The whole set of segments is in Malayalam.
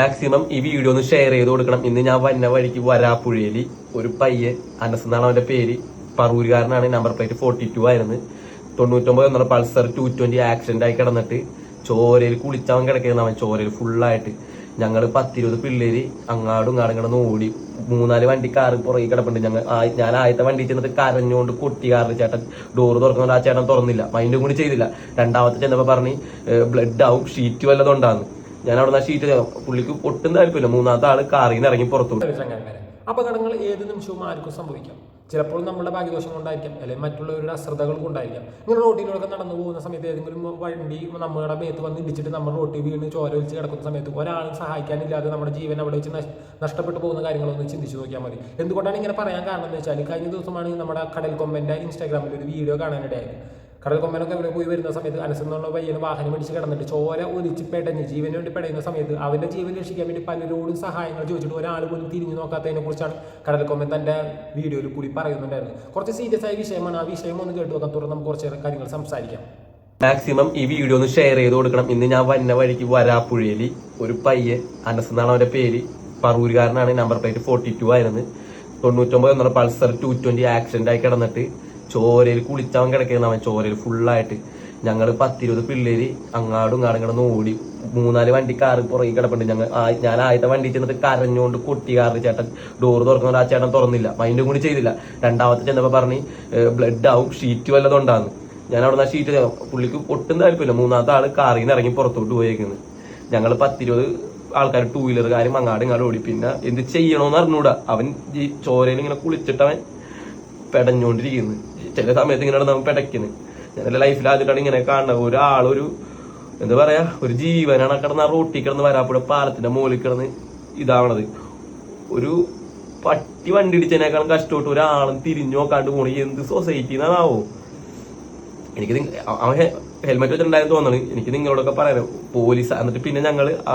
മാക്സിമം ഈ വീഡിയോ ഒന്ന് ഷെയർ ചെയ്ത് കൊടുക്കണം. ഇന്ന് ഞാൻ വന്ന വഴിക്ക് വരാപ്പുഴയിൽ ഒരു പയ്യെ അനസ് എന്നാണ് അവന്റെ പേര്. പറൂരുകാരനാണ് നമ്പർ പ്ലേറ്റ് ഫോർട്ടി ടു ആയിരുന്നു. തൊണ്ണൂറ്റൊമ്പത് എന്നുള്ള പൾസർ ടു ട്വന്റി ആക്സിഡന്റ് ആയി കിടന്നിട്ട് ചോരയിൽ കുളിച്ചവൻ കിടക്കുന്ന അവൻ. ചോരയിൽ ഫുള്ളായിട്ട് ഞങ്ങൾ പത്തിരുപത് പിള്ളേര് അങ്ങാടും ഇങ്ങാടും കിടന്ന് ഓടി. മൂന്നാൽ വണ്ടി കാറ് പുറകെ കിടപ്പുണ്ട്. ഞങ്ങൾ ഞാൻ ആദ്യത്തെ വണ്ടി ചെന്നിട്ട് കരഞ്ഞുകൊണ്ട് കൊട്ടി കാറിൽ ചേട്ടൻ ഡോറ് തുറക്കുന്നുണ്ട്. ആ ചേട്ടൻ തുറന്നില്ല. മൈൻഡും കൂടി ചെയ്തില്ല. രണ്ടാമത്തെ ചെന്നപ്പോ പറഞ്ഞ് ബ്ലഡ് ആവും. ഷീറ്റ് വല്ലതുണ്ടാന്ന് ഞാൻ അവിടെ നിന്ന് ഷീറ്റ് പുള്ളിക്ക് ഒട്ടും താല്പര്യമില്ല. മൂന്നാമത്തെ ആൾ കാറിൽ നിന്ന് ഇറങ്ങി പുറത്തു അപകടങ്ങൾ ഏത് നിമിഷവും ആർക്കും സംഭവിക്കാം. ചിലപ്പോൾ നമ്മുടെ ഭാഗ്യദോഷം കൊണ്ടായിരിക്കാം അല്ലെങ്കിൽ മറ്റുള്ളവരുടെ അശ്രദ്ധകൾ കൊണ്ടായിരിക്കാം. ഇങ്ങനെ റോട്ടിലൂടെ നടന്നു പോകുന്ന സമയത്ത് ഏതെങ്കിലും വണ്ടി നമ്മുടെ മേത്ത് വന്ന് ഇടിച്ചിട്ട് നമ്മൾ റോട്ടിൽ വീണ് ചോര ഒലിച്ച് കിടക്കുന്ന സമയത്ത് ഒരാളും സഹായിക്കാനില്ലാതെ നമ്മുടെ ജീവൻ അവിടെ വെച്ച് നഷ്- നഷ്ടപ്പെട്ടു പോകുന്ന കാര്യങ്ങളൊന്ന് ചിന്തിച്ചു നോക്കിയാൽ മതി. എന്തുകൊണ്ടാണ് ഇങ്ങനെ പറയാൻ കാരണം എന്ന് വെച്ചാൽ കഴിഞ്ഞ ദിവസമാണ് നമ്മുടെ കടൽ കൊമ്പന്റെ ഇൻസ്റ്റാഗ്രാമിൽ ഒരു വീഡിയോ കാണാനിടയായത്. കടൽ കൊമ്പനൊക്കെ ഇവിടെ പോയി വരുന്ന സമയത്ത് അനസെന്നുള്ള പയ്യന് വാഹനം പിടിച്ച് കിടന്നിട്ട് ചോര ഒലിച്ച് പെടഞ്ഞ് ജീവന് വേണ്ടി പെടയുന്ന സമയത്ത് അവന്റെ ജീവൻ രക്ഷിക്കാൻ വേണ്ടി പലരോടും സഹായങ്ങൾ ചോദിച്ചിട്ട് ഒരാൾ പോലും തിരിഞ്ഞു നോക്കാത്തതിനെ കുറിച്ചാണ് കടൽ കൊമ്പൻ തന്റെ വീഡിയോയിൽ കൂടി പറയുന്നുണ്ടായിരുന്നു കുറച്ച് സീരിയസ് ആയ വിഷയമാണ്. ആ വിഷയം ഒന്ന് കേട്ടു നോക്കാൻ തുടർന്ന് നമുക്ക് കുറച്ച് കാര്യങ്ങൾ സംസാരിക്കാം. മാക്സിമം ഈ വീഡിയോ ഒന്ന് ഷെയർ ചെയ്ത് കൊടുക്കണം. ഇന്ന് ഞാൻ വന്ന വഴിക്ക് വരാപ്പുഴയിൽ ഒരു പയ്യെ അനസ് എന്നാണ് അവന്റെ പേര്. പറൂരുകാരനാണ് നമ്പർ പ്ലേറ്റ് ഫോർട്ടി ടു ആയിരുന്നു. തൊണ്ണൂറ്റൊമ്പത് എന്നുള്ള പൾസർ ടു ട്വന്റി ആക്സിഡന്റ് ആയി കിടന്നിട്ട് ചോരയിൽ കുളിച്ചവൻ കിടക്കുന്ന അവൻ. ചോരയിൽ ഫുള്ളായിട്ട് ഞങ്ങൾ പത്തിരുപത് പിള്ളേര് അങ്ങാടും ഇങ്ങാടും ഓടി മൂന്നാൽ വണ്ടി കാറ് പുറകെ കിടപ്പുണ്ട്. ഞങ്ങൾ ഞാൻ ആദ്യത്തെ വണ്ടി ചെന്നിട്ട് കരഞ്ഞുകൊണ്ട് കൊട്ടി കാറ് ചേട്ടൻ ഡോറ് തുറക്കുന്നത് ആ ചേട്ടൻ തുറന്നില്ല. മൈൻഡും കൂടി ചെയ്തില്ല. രണ്ടാമത്തെ ചെന്നപ്പോ പറഞ്ഞ് ബ്ലഡ് ആവും. ഷീറ്റ് വല്ലതുണ്ടാന്ന് ഞാൻ അവിടെ നിന്ന് ഷീറ്റ് പുള്ളിക്ക് ഒട്ടും താല്പര്യമില്ല. മൂന്നാമത്തെ ആൾ കാറിൽ നിന്ന് ഇറങ്ങി പുറത്തോട്ട് പോയേക്കുന്നത് ഞങ്ങൾ പത്തിരുപത് ആൾക്കാർ ടൂ വീലറുകാരും അങ്ങാടും ഇങ്ങാടും ഓടി. പിന്നെ എന്ത് ചെയ്യണോന്ന് അറിഞ്ഞൂടാ. അവൻ ചോരയിൽ ഇങ്ങനെ കുളിച്ചിട്ട് അവൻ പെടഞ്ഞോണ്ടിരിക്കുന്നു. ചില സമയത്ത് ഇങ്ങനെ നമ്മൾ പെടയ്ക്കുന്നു ഞാൻ എന്റെ ലൈഫിൽ ആദ്യമായിട്ടാണ് ഇങ്ങനെ കാണുന്നത് ഒരാളൊരു എന്താ പറയാ ഒരു ജീവനാണ് കിടന്ന് ആ റോട്ടിൽ കിടന്ന് വരാപ്പുഴ പാലത്തിന്റെ മുകളിൽ കിടന്ന് ഇതാവണത്. ഒരു പട്ടി വണ്ടി ഇടിച്ചതിനേക്കാളും കഷ്ടപ്പെട്ട് ഒരാളും തിരിഞ്ഞു നോക്കാണ്ട് പോണ. എന്ത് സൊസൈറ്റി എന്നാവോ എനിക്ക് അവൻ ഹെൽമെറ്റ് വെച്ചിട്ടുണ്ടായെന്ന് തോന്നുന്നു എനിക്ക് നിങ്ങളോടൊക്കെ പറയാം പോലീസ് എന്നിട്ട് പിന്നെ ഞങ്ങൾ ആ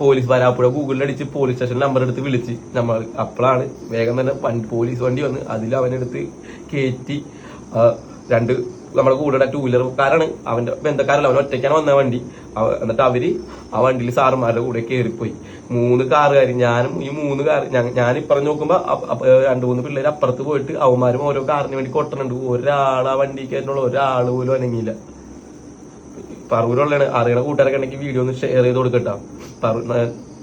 പോലീസ് വരാപ്പുഴ ഗൂഗിളിൽ അടിച്ച് പോലീസ് സ്റ്റേഷൻ നമ്പർ എടുത്ത് വിളിച്ച്. നമ്മൾ അപ്പോഴാണ് വേഗം തന്നെ വണ്ടി പോലീസ് വണ്ടി വന്ന് അതിൽ അവനെടുത്ത് കയറ്റി രണ്ട് നമ്മുടെ കൂടെ ടൂ വീലർക്കാരാണ് അവന്റെ ബന്ധക്കാരല്ല അവൻ ഒറ്റയ്ക്കാണ് വന്ന വണ്ടി. എന്നിട്ട് അവർ ആ വണ്ടിയിൽ സാറുമാരുടെ കൂടെ കയറിപ്പോയി മൂന്ന് കാറുകാർ ഞാനും ഈ മൂന്ന് കാർ ഞാൻ ഇപ്പറഞ്ഞ് നോക്കുമ്പോൾ രണ്ട് മൂന്ന് പിള്ളേർ അപ്പുറത്ത് പോയിട്ട് അവന്മാരും ഓരോ കാറിന് വേണ്ടി കൊട്ടണുണ്ട്. ഒരാൾ ആ വണ്ടി കയറ്റുള്ള ഒരാൾ പോലും അനങ്ങിയില്ല. പറവൂരുള്ളതാണ് അറിയണ കൂട്ടുകാരൊക്കെ ഉണ്ടെങ്കിൽ വീഡിയോ ഒന്ന് ഷെയർ ചെയ്ത് കൊടുക്കട്ടോ. പറ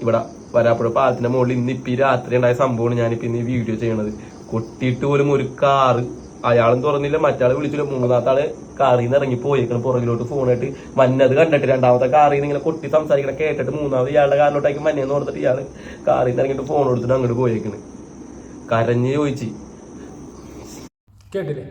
ഇവിടെ വരാപ്പുഴ പാലത്തിന്റെ മുകളിൽ ഇന്ന് ഇപ്പൊ രാത്രി ഉണ്ടായ സംഭവമാണ് ഞാനിപ്പോ ഇന്ന് വീഡിയോ ചെയ്യണത്. കൊട്ടിയിട്ട് പോലും ഒരു കാറ് അയാളും തുറന്നില്ല മറ്റാളെ വിളിച്ചില്ല. മൂന്നാമത്തെ ആൾ കാറിൽ നിന്ന് ഇറങ്ങി പോയേക്കണം പുറകിലോട്ട് ഫോണായിട്ട് മന്നത് കണ്ടിട്ട് രണ്ടാമത്തെ കാറിൽ നിന്ന് ഇങ്ങനെ കൊട്ടി സംസാരിക്കണ കേട്ടിട്ട് മൂന്നാമത് ഇയാളുടെ കാറിലോട്ടേക്ക് മഞ്ഞെന്ന് ഓർത്തിട്ട് ഇയാൾ കാറിൽ നിന്ന് ഇറങ്ങിയിട്ട് ഫോൺ എടുത്തിട്ട് അങ്ങോട്ട് പോയേക്കണ്. കരഞ്ഞ് ചോദിച്ചു. കേട്ടില്ലേ?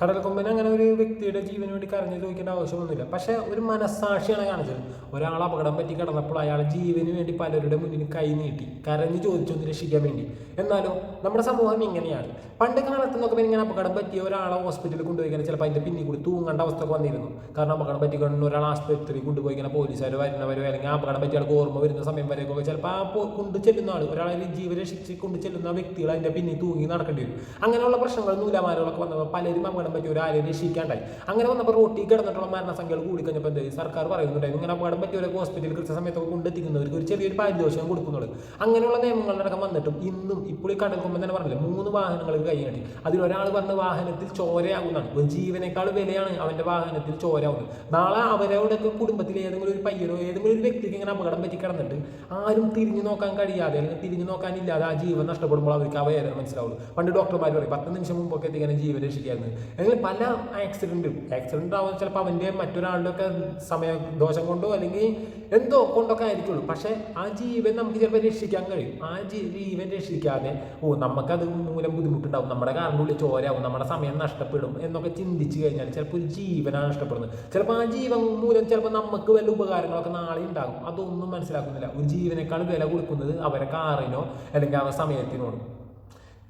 കടൽ കൊമ്പന് അങ്ങനെ ഒരു വ്യക്തിയുടെ ജീവന് വേണ്ടി കരഞ്ഞു ചോദിക്കേണ്ട ആവശ്യമൊന്നുമില്ല. പക്ഷെ ഒരു മനസ്സാക്ഷിയാണ് കാണിച്ചത്. ഒരാൾ അപകടം പറ്റി കിടന്നപ്പോൾ അയാൾ ജീവന് വേണ്ടി പലരുടെ മുന്നിൽ കൈ നീട്ടി കരഞ്ഞു ചോദിച്ചൊന്ന് രക്ഷിക്കാൻ വേണ്ടി. എന്നാലും നമ്മുടെ സമൂഹം ഇങ്ങനെയാണ്. പണ്ട് കാലത്ത് നോക്കുമ്പോൾ ഇങ്ങനെ അപകടം പറ്റിയ ഒരാളെ ഹോസ്പിറ്റലിൽ കൊണ്ടുപോയി ചിലപ്പോൾ അതിന്റെ പിന്നിൽ കൂടി തൂങ്ങേണ്ട അവസ്ഥ വന്നിരുന്നു. കാരണം അപകടം പറ്റി കൊണ്ട് ഒരാൾ ആശുപത്രി കൊണ്ടുപോയി ഇങ്ങനെ പോലീസുകാർ വരുന്നവരോ അല്ലെങ്കിൽ അപകടം പറ്റിയ ആൾക്ക് ഓർമ്മ വരുന്ന സമയം വരെയൊക്കെ ചിലപ്പോൾ ആ കൊണ്ടു ചെല്ലുന്ന ആൾ ഒരാളെ ജീവ രക്ഷിച്ച് കൊണ്ടു ചെല്ലുന്ന വ്യക്തികൾ അതിന്റെ പിന്നിൽ തൂങ്ങി നടക്കേണ്ടി വരും. അങ്ങനെയുള്ള പ്രശ്നങ്ങൾ നൂലാമാലകളൊക്കെ വന്നപ്പോൾ പലരും അപകടം പറ്റി ആരെയും രക്ഷിക്കാണ്ടായി അങ്ങനെ വന്നപ്പോൾ റോട്ടിൽ കിടന്നിട്ടുള്ള മരണസംഖ്യകൾ കൂടിക്കഴിഞ്ഞപ്പോൾ എന്ത്? സർക്കാർ പറയുന്നുണ്ടായിരുന്നു ഇങ്ങനെ അപകടം പറ്റിയവരൊക്കെ ഹോസ്പിറ്റലിൽ കൃത്യസമയത്തൊക്കെ കൊണ്ടെത്തിക്കുന്നവർക്ക് ഒരു ചെറിയൊരു പാരിതോഷികം കൊടുക്കുന്നുള്ളൂ. അങ്ങനെയുള്ള നിയമങ്ങളടക്കം വന്നിട്ടും ഇന്നും ഇപ്പോൾ ഈ കടക്കുമ്പോൾ തന്നെ പറഞ്ഞില്ല മൂന്ന് വാഹനങ്ങൾ കൈ അതിൽ ഒരാൾ വന്ന വാഹനത്തിൽ ചോരയാകുന്നതാണ് ഒരു ജീവനേക്കാൾ വിലയാണ് അവന്റെ വാഹനത്തിൽ ചോരയാവുന്നത്. നാളെ അവരവിടെയൊക്കെ കുടുംബത്തിൽ ഏതെങ്കിലും ഒരു പയ്യനോ ഏതെങ്കിലും ഒരു വ്യക്തിക്ക് ഇങ്ങനെ അപകടം പറ്റി കിടന്നിട്ട് ആരും തിരിഞ്ഞു നോക്കാൻ കഴിയാതെ അല്ലെങ്കിൽ തിരിഞ്ഞു നോക്കാനില്ലാതെ ആ ജീവൻ നഷ്ടപ്പെടുമ്പോൾ അവർക്ക് വേദന മനസ്സിലാവുള്ളൂ. പണ്ട് ഡോക്ടർമാർ പറയും പത്ത് നിമിഷം മുമ്പൊക്കെ എത്തിക്കാൻ ജീവൻ രക്ഷിക്കായിരുന്നു. അല്ലെങ്കിൽ പല ആക്സിഡന്റും ആക്സിഡന്റ് ആവുന്ന ചിലപ്പോൾ അവന്റെ മറ്റൊരാളുടെ ഒക്കെ സമയ ദോഷം കൊണ്ടോ അല്ലെങ്കിൽ എന്തോ കൊണ്ടൊക്കെ ആയിരിക്കുള്ളൂ. പക്ഷേ ആ ജീവൻ നമുക്ക് ചിലപ്പോൾ രക്ഷിക്കാൻ കഴിയും. ആ ജീവൻ രക്ഷിക്കാതെ ഓ നമുക്കത് മൂലം ബുദ്ധിമുട്ടുണ്ടാവും. നമ്മുടെ കാറിനുള്ളിൽ ചോരാവും നമ്മുടെ സമയം നഷ്ടപ്പെടും എന്നൊക്കെ ചിന്തിച്ച് കഴിഞ്ഞാൽ ചിലപ്പോൾ ഒരു ജീവനാണ് നഷ്ടപ്പെടുന്നത്. ചിലപ്പോൾ ആ ജീവൻ മൂലം ചിലപ്പോൾ നമുക്ക് വല്ല ഉപകാരങ്ങളൊക്കെ നാളെ ഉണ്ടാകും. അതൊന്നും മനസ്സിലാക്കുന്നില്ല. ഒരു ജീവനേക്കാൾ വില കൊടുക്കുന്നത് അവരെ കാറിനോ അല്ലെങ്കിൽ അവരുടെ സമയത്തിനോട്.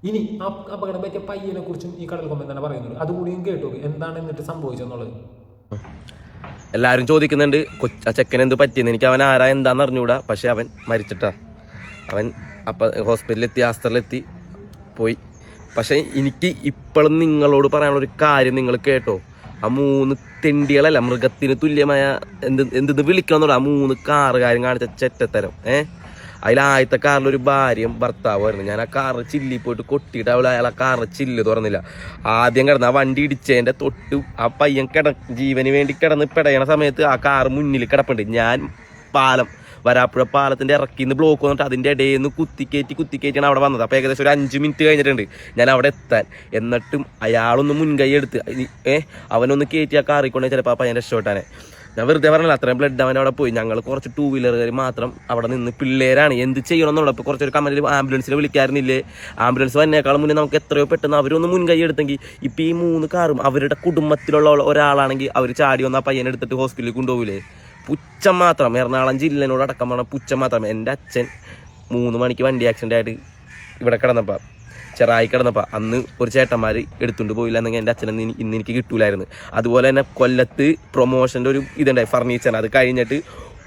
ഇനി അപകടം പറ്റിയ പയ്യനെ കുറിച്ചും ഈ കടൽ കൊമ്പൻ തന്നെ പറയുന്നുണ്ട്. അതുകൂടിയും കേട്ടു. എന്താണ് എന്നിട്ട് സംഭവിച്ചെന്നുള്ളത് എല്ലാരും ചോദിക്കുന്നുണ്ട് ആ ചെക്കൻ എന്ത് പറ്റിയെന്ന്. എനിക്ക് അവൻ ആരാ എന്താന്ന് അറിഞ്ഞൂടാ. പക്ഷെ അവൻ മരിച്ചിട്ടാ. അവൻ അപ്പൊ ഹോസ്പിറ്റലിലെത്തി ആസ്തറിലെത്തി പോയി. പക്ഷെ എനിക്ക് ഇപ്പോഴും നിങ്ങളോട് പറയാനുള്ള ഒരു കാര്യം നിങ്ങൾ കേട്ടോ. ആ മൂന്ന് തെണ്ടികളല്ല മൃഗത്തിന് തുല്യമായ എന്ത് എന്തെന്ന് വിളിക്കണം എന്നുള്ള ആ മൂന്ന് കാറുകാരും കാണിച്ച ചെറ്റത്തരം ഏ? അതിൽ ആദ്യത്തെ ഒരു ഭാര്യയും ഭർത്താവുമായിരുന്നു ഞാൻ ആ കാറ് ചില്ലി പോയിട്ട് കൊട്ടിയിട്ട് അവൾ അയാൾ ആ കാറ് ചില്ല് തുറന്നില്ല. ആദ്യം കിടന്ന് ആ വണ്ടി ഇടിച്ചതിന്റെ തൊട്ട് ആ പയ്യൻ കിട ജീവന് വേണ്ടി കിടന്ന് പിടയണ സമയത്ത് ആ കാറ് മുന്നിൽ കിടപ്പുണ്ട്. ഞാൻ പാലം വരാപ്പുഴ പാലത്തിന്റെ ഇറക്കി നിന്ന് ബ്ലോക്ക് വന്നിട്ട് അതിന്റെ ഇടയിൽ നിന്ന് കുത്തിക്കയറ്റി കുത്തിക്കയറ്റിയാണ് അവിടെ വന്നത്. അപ്പോൾ ഏകദേശം ഒരു അഞ്ച് മിനിറ്റ് കഴിഞ്ഞിട്ടുണ്ട്. ഞാൻ അവിടെ എത്താൻ. എന്നിട്ടും അയാളൊന്ന് മുൻകൈ എടുത്ത് ഏഹ് അവനൊന്ന് കയറ്റി ആ കാറിക്കൊണ്ടെങ്കിൽ കൊണ്ടേ ചിലപ്പോൾ ആ പയ്യൻ രക്ഷപ്പെട്ടാനെ. ഞാൻ വെറുതെ പറഞ്ഞില്ല അത്രയും ബ്ലഡ് അവൻ അവിടെ പോയി. ഞങ്ങൾ കുറച്ച് ടൂ വീലറുകാർ മാത്രം അവിടെ നിന്ന് പിള്ളേരാണ്. എന്ത് ചെയ്യണം എന്നുള്ള ഇപ്പോൾ കുറച്ചൊരു കമന്റിൽ ആംബുലൻസിൽ വിളിക്കാറുന്നില്ലേ? ആംബുലൻസ് വന്നേക്കാളും മുന്നേ നമുക്ക് എത്രയോ പെട്ടെന്ന് അവരൊന്ന് മുൻകൈ എടുത്തെങ്കിൽ ഇപ്പം ഈ മൂന്ന് കാറും അവരുടെ കുടുംബത്തിലുള്ള ഒരാളാണെങ്കിൽ അവർ ചാടി വന്ന ആ പയ്യനെ എടുത്തിട്ട് ഹോസ്പിറ്റലിൽ കൊണ്ടുപോകില്ലേ പുച്ഛം മാത്രം. എറണാകുളം ജില്ലനോട് അടക്കം പറഞ്ഞ പുച്ഛം മാത്രം. എന്റെ അച്ഛൻ മൂന്ന് മണിക്ക് വണ്ടി ആക്സിഡന്റ് ആയിട്ട് ഇവിടെ കിടന്നപ്പോൾ ചെറായി കിടന്നപ്പോൾ അന്ന് ഒരു ചേട്ടന്മാർ എടുത്തുകൊണ്ട് പോയില്ല എന്നെങ്കിൽ എന്റെ അച്ഛനെ ഇന്ന് എനിക്ക് കിട്ടൂലായിരുന്നു. അതുപോലെ തന്നെ കൊല്ലത്ത് പ്രൊമോഷന്റെ ഒരു ഇതുണ്ടായി ഫർണിച്ചർ അത് കഴിഞ്ഞിട്ട്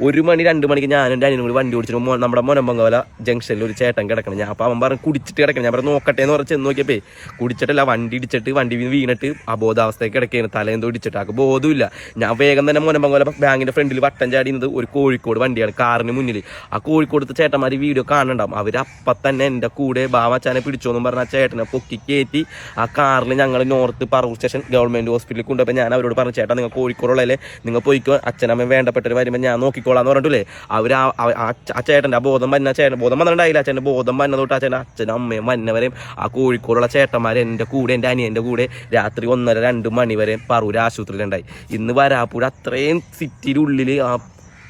ഒരു മണി രണ്ട് മണിക്ക് ഞാൻ എന്റെ അനിയനും കൂടി വണ്ടി ഓടിച്ചിട്ട് നമ്മുടെ മൊനമ്പങ്കോല ജംഗ്ഷനിൽ ഒരു ചേട്ടൻ കിടക്കണം. ഞാൻ അപ്പം അവൻ പറഞ്ഞു കുടിച്ചിട്ട് കിടക്കണം. ഞാൻ പറഞ്ഞു നോക്കട്ടെ എന്ന് പറഞ്ഞ് ചെന്ന് നോക്കിയപ്പോൾ കുടിച്ചിട്ടല്ല വണ്ടി ഇടിച്ചിട്ട് വണ്ടി വീണ് വീണിട്ട് അബോധാവസ്ഥയ്ക്ക് കിടക്കുകയാണ് തലേന്തോ ഇടിച്ചിട്ട്. ആൾക്ക് ബോധമില്ല ഞാൻ വേഗം തന്നെ മൊനമ്പങ്കോല ബാങ്കിന്റെ ഫ്രണ്ടിൽ വട്ടം ചാടിയുന്നത് ഒരു കോഴിക്കോട് വണ്ടിയാണ് കാറിന് മുന്നിൽ ആ കോഴിക്കോടത്തെ ചേട്ടന്മാർ വീഡിയോ കാണണ്ടാവും അവർ അപ്പം തന്നെ എന്റെ കൂടെ ബാവാച്ചാനെ പിടിച്ചോന്നും പറഞ്ഞ ആ ചേട്ടനെ പൊക്കി കയറ്റി ആ കാറിൽ ഞങ്ങൾ നോർത്ത് പറവൂർ സ്റ്റേഷൻ ഗവൺമെന്റ് ഹോസ്പിറ്റലിൽ കൊണ്ടുപോയി ഞാൻ അവരോട് പറഞ്ഞു ചേട്ടാ നിങ്ങൾ കോഴിക്കോടുള്ളല്ലേ നിങ്ങൾ പോയിക്കോ. അച്ഛനമ്മ വേണ്ടപ്പെട്ടവർ വരുമ്പോൾ ഞാൻ നോക്കിക്കോളാന്ന് പറഞ്ഞിട്ടില്ലേ? അവർ ആ ചേട്ടന്റെ ആ ബോധം വന്ന ചേട്ടൻ ബോധം വന്നിട്ടുണ്ടായില്ല. അച്ഛന്റെ ബോധം വന്ന തൊട്ട് അച്ഛൻ അച്ഛനും അമ്മയും വന്നവരെയും ആ കോഴിക്കോടുള്ള ചേട്ടന്മാർ എന്റെ കൂടെ എന്റെ അനിയന്റെ കൂടെ രാത്രി ഒന്നര രണ്ട് മണി വരെ പറൂർ ആശുപത്രിയിലുണ്ടായി. ഇന്ന് വരാപ്പൂർ അത്രയും സിറ്റിയുടെ ഉള്ളിൽ ആ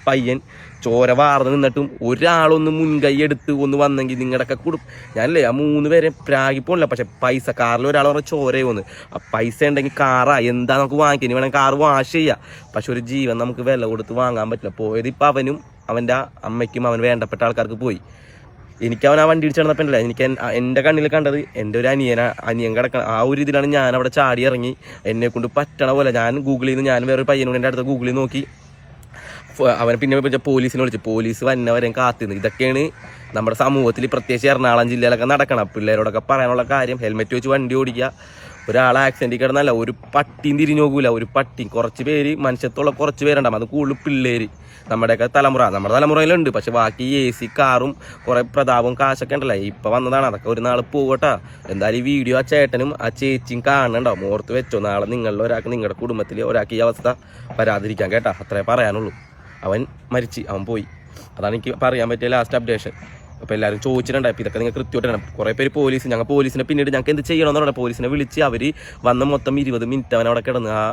പയ്യൻ ചോര വാർന്ന് നിന്നിട്ടും ഒരാളൊന്ന് മുൻകൈ എടുത്ത് ഒന്ന് വന്നെങ്കിൽ നിങ്ങളുടെയൊക്കെ കൊടുക്കും ഞാനല്ലേ ആ മൂന്ന് പേരെ പ്രാഗിപ്പോണില്ല പക്ഷെ പൈസ കാറിൽ ഒരാൾ പറഞ്ഞ ചോരയോ ഒന്ന് ആ പൈസ ഉണ്ടെങ്കിൽ കാറാ. എന്താ നമുക്ക് വാങ്ങിക്കാൻ? ഇനി വേണമെങ്കിൽ കാർ വാഷ് ചെയ്യാം. പക്ഷെ ഒരു ജീവൻ നമുക്ക് വില കൊടുത്ത് വാങ്ങാൻ പറ്റില്ല. പോയത് ഇപ്പം അവനും അവന്റെ അമ്മയ്ക്കും അവൻ വേണ്ടപ്പെട്ട ആൾക്കാർക്ക് പോയി. എനിക്ക് അവൻ ആ വണ്ടി ഇടിച്ച് നടന്നപ്പോൾ ഉണ്ടല്ലോ. എനിക്ക് എൻ- എന്റെ കണ്ണിൽ കണ്ടത് എന്റെ ഒരു അനിയന അനിയൻ കിടക്കണം ആ ഒരു ഇതിലാണ് ഞാൻ അവിടെ ചാടി ഇറങ്ങി. എന്നെ കൊണ്ട് പറ്റണ പോലെ. ഞാൻ ഗൂഗിളിൽ നിന്ന് ഞാൻ വേറൊരു പയ്യനോട് എന്റെ അടുത്ത് ഗൂഗിളിൽ നോക്കി. അവനെ പിന്നെ പോലീസിനെ വിളിച്ചു പോലീസ് വന്നവരെ കാത്തിരുന്നു. ഇതൊക്കെയാണ് നമ്മുടെ സമൂഹത്തിൽ പ്രത്യേകിച്ച് എറണാകുളം ജില്ലയിലൊക്കെ നടക്കണം പിള്ളേരോടൊക്കെ പറയാനുള്ള കാര്യം ഹെൽമെറ്റ് വെച്ച് വണ്ടി ഓടിക്കുക. ഒരാൾ ആക്സിഡന്റ് കിടന്നല്ല ഒരു പട്ടിയും തിരിഞ്ഞു നോക്കൂല. ഒരു പട്ടി കുറച്ച് പേര് മനുഷ്യത്തുള്ള കുറച്ച് പേരുണ്ടാവും അത് കൂടുതൽ പിള്ളേര്. നമ്മുടെയൊക്കെ തലമുറ നമ്മുടെ തലമുറയിലുണ്ട്. പക്ഷെ ബാക്കി എ സി കാറും കുറേ പ്രതാപവും കാശൊക്കെ ഉണ്ടല്ലോ. ഇപ്പൊ വന്നതാണ്. അതൊക്കെ ഒരു നാൾ പോകട്ടെ. എന്തായാലും ഈ വീഡിയോ ആ ചേട്ടനും ആ ചേച്ചിയും കാണുന്നുണ്ടാവും ഓർത്ത് വെച്ചോ? നാളെ നിങ്ങളിൽ ഒരാൾക്ക് നിങ്ങളുടെ കുടുംബത്തിൽ ഒരാൾക്ക് ഈ അവസ്ഥ വരാതിരിക്കാൻ കേട്ടോ. അത്രേ പറയാനുള്ളൂ. അവൻ മരിച്ച് അവൻ പോയി. അതാണ് എനിക്ക് പറയാൻ പറ്റിയ ലാസ്റ്റ് അപ്ഡേഷൻ അപ്പോൾ എല്ലാവരും ചോദിച്ചിട്ടുണ്ടായി. അപ്പോൾ ഇതൊക്കെ നിങ്ങൾ കൃത്യമായിട്ടാണ് കുറേ പേര് പോലീസ് ഞങ്ങൾ പോലീസിനെ പിന്നീട് ഞങ്ങൾക്ക് എന്ത് ചെയ്യണമെന്ന് പറഞ്ഞാൽ പോലീസിനെ വിളിച്ച് അവർ വന്ന് മൊത്തം ഇരുപത് മിനിറ്റ് അവൻ അവിടെ കിടന്ന് ആ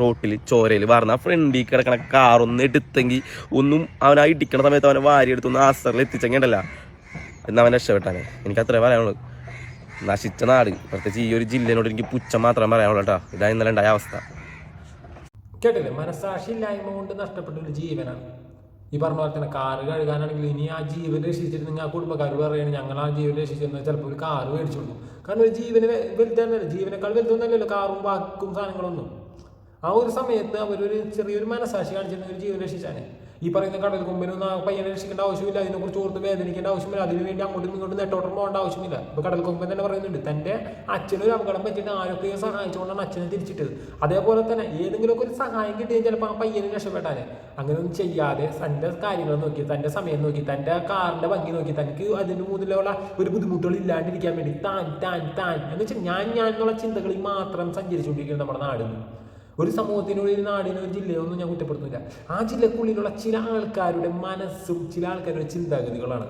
റോട്ടിൽ ചോരയിൽ വാർന്ന ആ ഫ്രണ്ടിൽ കിടക്കണ കാറൊന്ന് എടുത്തെങ്കിൽ ഒന്നും അവൻ ആ ഇടിക്കണ സമയത്ത് അവനെ വാരി എടുത്തൊന്ന് ആസറിൽ എത്തിച്ചെങ്കിൽ ഉണ്ടല്ല എന്ന് അവൻ രക്ഷപ്പെട്ടാണ് എനിക്ക് അത്രേ പറയാനുള്ളൂ. നശിച്ച നാട്. പ്രത്യേകിച്ച് ഈ ഒരു ജില്ലയോട് എനിക്ക് പുച്ഛം മാത്രം പറയാനുള്ളൂ കേട്ടോ. ഇതാ ഇന്നലെ ഉണ്ടായ അവസ്ഥ. കേട്ടില്ലേ? മനസാക്ഷി ഇല്ലായ്മ കൊണ്ട് നഷ്ടപ്പെട്ട ഒരു ജീവനാണ്. ഈ പറഞ്ഞ പോലെ തന്നെ കാറ് കഴുകാനാണെങ്കിൽ ഇനി ആ ജീവൻ രക്ഷിച്ചിട്ട് നിങ്ങൾ ആ കുടുംബക്കാർ പറയുകയാണ് ഞങ്ങൾ ആ ജീവൻ രക്ഷിച്ചെന്ന് ചിലപ്പോൾ ഒരു കാറ് മേടിച്ചോളൂ കാരണം ഒരു ജീവന് വലുതന്നെ ജീവനേക്കാൾ വലുതൊന്നല്ലല്ലോ കാറും ബാക്കും സാധനങ്ങളൊന്നും. ആ ഒരു സമയത്ത് അവരൊരു ചെറിയൊരു മനസാക്ഷി കാണിച്ചിരുന്ന ഒരു ജീവൻ രക്ഷിച്ചാണ്. ഈ പറയുന്ന കടൽ കൊമ്പിനൊന്നും ആ പയ്യനെ രക്ഷിക്കേണ്ട ആവശ്യമില്ല. അതിനെക്കുറിച്ച് ഓർത്ത് വേദനിക്കേണ്ട ആവശ്യമില്ല. അതിന് വേണ്ടി അങ്ങോട്ടും ഇങ്ങോട്ടും നെട്ടോട്ടം പോകേണ്ട ആവശ്യമില്ല. ഇപ്പൊ കടൽ കൊമ്പൻ തന്നെ പറയുന്നുണ്ട് തന്റെ അച്ഛനൊരു അപകടം പറ്റിയിട്ട് ആരൊക്കെയോ സഹായിച്ചുകൊണ്ടാണ് അച്ഛനെ തിരിച്ചിട്ടത്. അതേപോലെ തന്നെ ഏതെങ്കിലുമൊക്കെ ഒരു സഹായം കിട്ടിയാൽ ചിലപ്പോൾ ആ പയ്യനെ രക്ഷപ്പെട്ടാനെ അങ്ങനെയൊന്നും ചെയ്യാതെ തന്റെ കാര്യങ്ങൾ നോക്കി തന്റെ സമയം നോക്കി തന്റെ കാറിന്റെ ഭംഗി നോക്കി തനിക്ക് അതിന് മുതലുള്ള ഒരു ബുദ്ധിമുട്ടുകൾ ഇല്ലാണ്ടിരിക്കാൻ വേണ്ടി താൻ താൻ താൻ എന്ന് വെച്ചാൽ ഞാൻ ഞാൻ എന്നുള്ള ചിന്തകളിൽ മാത്രം സഞ്ചരിച്ചുകൊണ്ടിരിക്കുന്നത് നമ്മുടെ നാടിന് ഒരു സമൂഹത്തിനോ ഒരു നാടിനോ ഒരു ജില്ലയോ ഒന്നും ഞാൻ കുറ്റപ്പെടുന്നില്ല ആ ജില്ലക്കുള്ളിലുള്ള ചില ആൾക്കാരുടെ മനസ്സും ചില ആൾക്കാരുടെ ചിന്താഗതികളാണ്.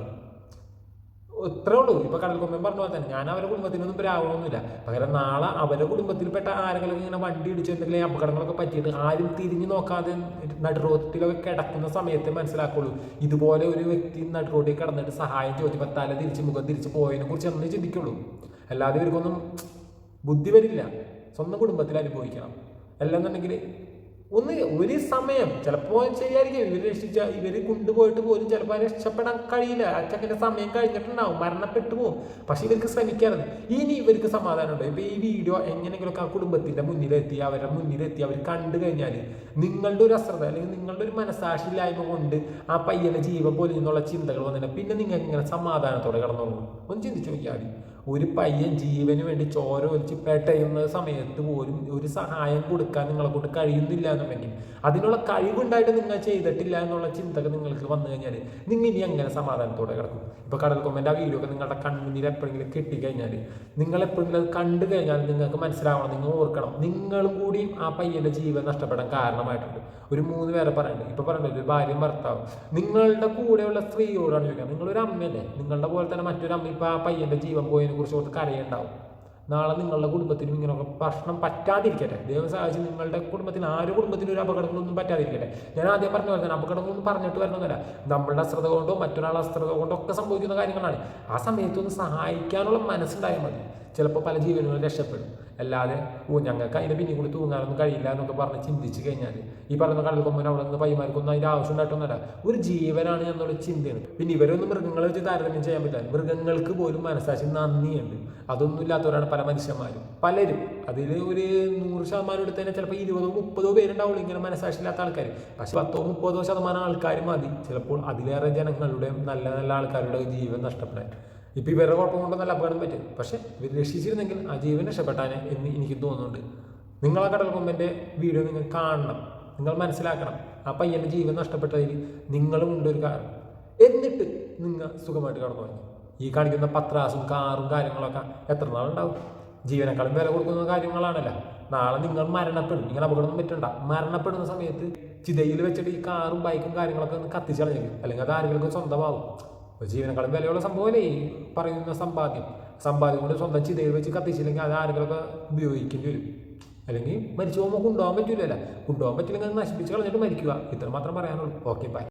ഇത്രേ ഉള്ളൂ. ഇപ്പൊ കടൽക്കൊമ്പൻ പറഞ്ഞ പോലെ തന്നെ ഞാൻ അവരുടെ കുടുംബത്തിനൊന്നും പ്രാവണമൊന്നുമില്ല പകരം നാളെ അവരുടെ കുടുംബത്തിൽപ്പെട്ട ആരെങ്കിലും ഇങ്ങനെ വണ്ടി ഇടിച്ചു എന്തെങ്കിലും അപകടങ്ങളൊക്കെ പറ്റിയിട്ട് ആരും തിരിഞ്ഞു നോക്കാതെ നടുറോട്ടിലൊക്കെ കിടക്കുന്ന സമയത്തെ മനസ്സിലാക്കുള്ളൂ. ഇതുപോലെ ഒരു വ്യക്തി നടുറോട്ടിൽ കിടന്നിട്ട് സഹായം ചോദിച്ചപ്പോൾ തല തിരിച്ച് മുഖം തിരിച്ച് പോയതിനെ കുറിച്ച് എന്നേ ചിന്തിക്കുള്ളൂ. അല്ലാതെ ഇവർക്കൊന്നും ബുദ്ധി വരില്ല. സ്വന്തം കുടുംബത്തിൽ അനുഭവിക്കണം. അല്ലെന്നുണ്ടെങ്കിൽ ഒന്ന് ഒരു സമയം ചിലപ്പോൾ ശരിയായിരിക്കും. ഇവർ രക്ഷിച്ച ഇവർ കൊണ്ടുപോയിട്ട് പോലും ചിലപ്പോൾ രക്ഷപ്പെടാൻ കഴിയില്ല. അച്ചക്കന്റെ സമയം കഴിഞ്ഞിട്ടുണ്ടാവും. മരണപ്പെട്ടു പോകും പക്ഷെ ഇവർക്ക് ശ്രമിക്കാറുണ്ട്. ഇനി ഇവർക്ക് സമാധാനം സമാധാനമുണ്ട്? ഇപ്പൊ ഈ വീഡിയോ എങ്ങനെയെങ്കിലുമൊക്കെ ആ കുടുംബത്തിന്റെ മുന്നിലെത്തി അവരുടെ മുന്നിലെത്തി അവർ കണ്ടു കഴിഞ്ഞാൽ നിങ്ങളുടെ ഒരു അശ്രദ്ധ അല്ലെങ്കിൽ നിങ്ങളുടെ ഒരു മനസാക്ഷിയില്ലായ്മ കൊണ്ട് ആ പയ്യനെ ജീവൻ പോലും ചിന്തകൾ വന്നിട്ട് പിന്നെ നിങ്ങൾ ഇങ്ങനെ സമാധാനത്തോടെ കിടന്നോളൂ ഒന്ന് ചിന്തിച്ചു നോക്കിയാൽ മതി. ഒരു പയ്യൻ ജീവന് വേണ്ടി ചോര ഒലിച്ച് പെട്ടയുന്ന സമയത്ത് പോലും ഒരു സഹായം കൊടുക്കാൻ നിങ്ങളെ കൊണ്ട് കഴിയുന്നില്ല എന്നുണ്ടെങ്കിൽ അതിനുള്ള കഴിവുണ്ടായിട്ട് നിങ്ങൾ ചെയ്തിട്ടില്ല എന്നുള്ള ചിന്തകൾ നിങ്ങൾക്ക് വന്നു കഴിഞ്ഞാൽ നിങ്ങൾ ഇനി എങ്ങനെ സമാധാനത്തോടെ കിടക്കും? ഇപ്പൊ കടൽ കൊമ്പന്റെ ആ വീഡിയോ ഒക്കെ നിങ്ങളുടെ കൺമുന്നിൽ എപ്പോഴെങ്കിലും കിട്ടിക്കഴിഞ്ഞാൽ നിങ്ങൾ എപ്പോഴെങ്കിലും അത് കണ്ടു കഴിഞ്ഞാൽ നിങ്ങൾക്ക് മനസ്സിലാവണം നിങ്ങൾ ഓർക്കണം. നിങ്ങളും കൂടിയും ആ പയ്യന്റെ ജീവൻ നഷ്ടപ്പെടാൻ കാരണമായിട്ടുണ്ട്. ഒരു മൂന്ന് പേരെ പറയുന്നുണ്ട് ഇപ്പൊ പറയുന്നത് ഒരു ഭാര്യയും ഭർത്താവും. നിങ്ങളുടെ കൂടെയുള്ള സ്ത്രീയോടാണ് ചോദിക്കുക നിങ്ങളൊരു അമ്മയല്ലേ? നിങ്ങളുടെ പോലെ തന്നെ മറ്റൊരു അമ്മ ഇപ്പൊ ആ പയ്യന്റെ ജീവൻ പോയതിനെ കുറിച്ച് ഓർത്ത് കരയുണ്ടാവും. നാളെ നിങ്ങളുടെ കുടുംബത്തിനും ഇങ്ങനെയൊക്കെ പ്രശ്നം പറ്റാതിരിക്കട്ടെ. ദൈവം നിങ്ങളുടെ കുടുംബത്തിന് ആരും കുടുംബത്തിനും ഒരു അപകടങ്ങളൊന്നും പറ്റാതിരിക്കട്ടെ. ഞാൻ ആദ്യം പറഞ്ഞ പോലെ അപകടങ്ങളൊന്നും പറഞ്ഞിട്ട് വരണമെന്നല്ല. നമ്മളുടെ അശ്രദ്ധ കൊണ്ടോ മറ്റൊരാളുടെ അശ്രദ്ധ കൊണ്ടോ ഒക്കെ സംഭവിക്കുന്ന കാര്യങ്ങളാണ്. ആ സമയത്തൊന്ന് സഹായിക്കാനുള്ള മനസ്സുണ്ടായാൽ മതി. ചിലപ്പോൾ പല ജീവനുകളും രക്ഷപ്പെടും. അല്ലാതെ ഓ ഞങ്ങൾക്ക് അതിന്റെ പിന്നിൽ കൂടി തൂങ്ങാനൊന്നും കഴിയില്ല എന്നൊക്കെ പറഞ്ഞ് ചിന്തിച്ച് കഴിഞ്ഞാൽ ഈ പറയുന്ന കൊമ്പൻ അവിടെ നിന്ന് പൈമാർക്കൊന്നും അതിന്റെ ആവശ്യം ഉണ്ടായിട്ടൊന്നുമല്ല. ഒരു ജീവനാണ് എന്നുള്ള ചിന്തയാണ്. പിന്നെ ഇവരൊന്നും മൃഗങ്ങളെ വെച്ച് താരതമ്യം ചെയ്യാൻ പറ്റില്ല മൃഗങ്ങൾക്ക് പോലും മനസ്സാക്ഷി നന്ദിയുണ്ട്. അതൊന്നും ഇല്ലാത്തവരാണ് പല മനുഷ്യന്മാരും. പലരും. അതിൽ ഒരു നൂറ് ശതമാനം എടുത്ത് തന്നെ ചിലപ്പോൾ ഇരുപതോ മുപ്പതോ പേരുണ്ടാവുള്ളൂ ഇങ്ങനെ മനസ്സാക്ഷി ഇല്ലാത്ത ആൾക്കാർ പക്ഷെ പത്തോ മുപ്പതോ ശതമാനം ആൾക്കാർ മതി. ചിലപ്പോൾ അതിലേറെ ജനങ്ങളുടെ നല്ല നല്ല ആൾക്കാരുടെ ജീവൻ നഷ്ടപ്പെടാൻ. ഇപ്പം ഇവരുടെ കുഴപ്പം കൊണ്ട് നല്ല അപകടം പറ്റും. പക്ഷേ ഇവർ രക്ഷിച്ചിരുന്നെങ്കിൽ ആ ജീവൻ രക്ഷപ്പെട്ടാനെ എന്ന് എനിക്ക് തോന്നുന്നുണ്ട്. നിങ്ങൾ ആ കടൽ കൊമ്പന്റെ വീഡിയോ നിങ്ങൾ കാണണം. നിങ്ങൾ മനസ്സിലാക്കണം. ആ പയ്യന്റെ ജീവൻ നഷ്ടപ്പെട്ടതിൽ നിങ്ങളും ഉണ്ട് ഒരു കാരണം. എന്നിട്ട് നിങ്ങൾ സുഖമായിട്ട് കടന്നു പോയി. ഈ കാണിക്കുന്ന പത്രാസും കാറും കാര്യങ്ങളൊക്കെ എത്ര നാളുണ്ടാവും? ജീവനക്കാളും വില കൊടുക്കുന്ന കാര്യങ്ങളാണല്ലോ. നാളെ നിങ്ങൾ മരണപ്പെടും. നിങ്ങൾ അപകടം പറ്റണ്ട. മരണപ്പെടുന്ന സമയത്ത് ചിതയിൽ വെച്ചിട്ട് ഈ കാറും ബൈക്കും കാര്യങ്ങളൊക്കെ ഒന്ന് കത്തിച്ചളഞ്ഞെങ്കിൽ അല്ലെങ്കിൽ അത് ആരെങ്കിലും സ്വന്തമാവും. ജീവനേക്കാളും വിലയുള്ള സംഭവമല്ലേ? ഈ പറയുന്ന സമ്പാദ്യം. സമ്പാദ്യം കൊണ്ട് സ്വന്തം ചിതയിൽ വെച്ച് കത്തിച്ചില്ലെങ്കിൽ അത് ആരെങ്കിലുമൊക്കെ ഉപയോഗിക്കേണ്ടി വരും. അല്ലെങ്കിൽ മരിച്ചു പോകുമ്പോൾ കൊണ്ടുപോകാൻ പറ്റില്ലല്ലോ കൊണ്ടുപോകാൻ പറ്റില്ലെങ്കിൽ നശിപ്പിച്ച് കളഞ്ഞിട്ട് മരിക്കുക. ഇത്ര മാത്രം പറയാനുള്ളൂ. Okay bye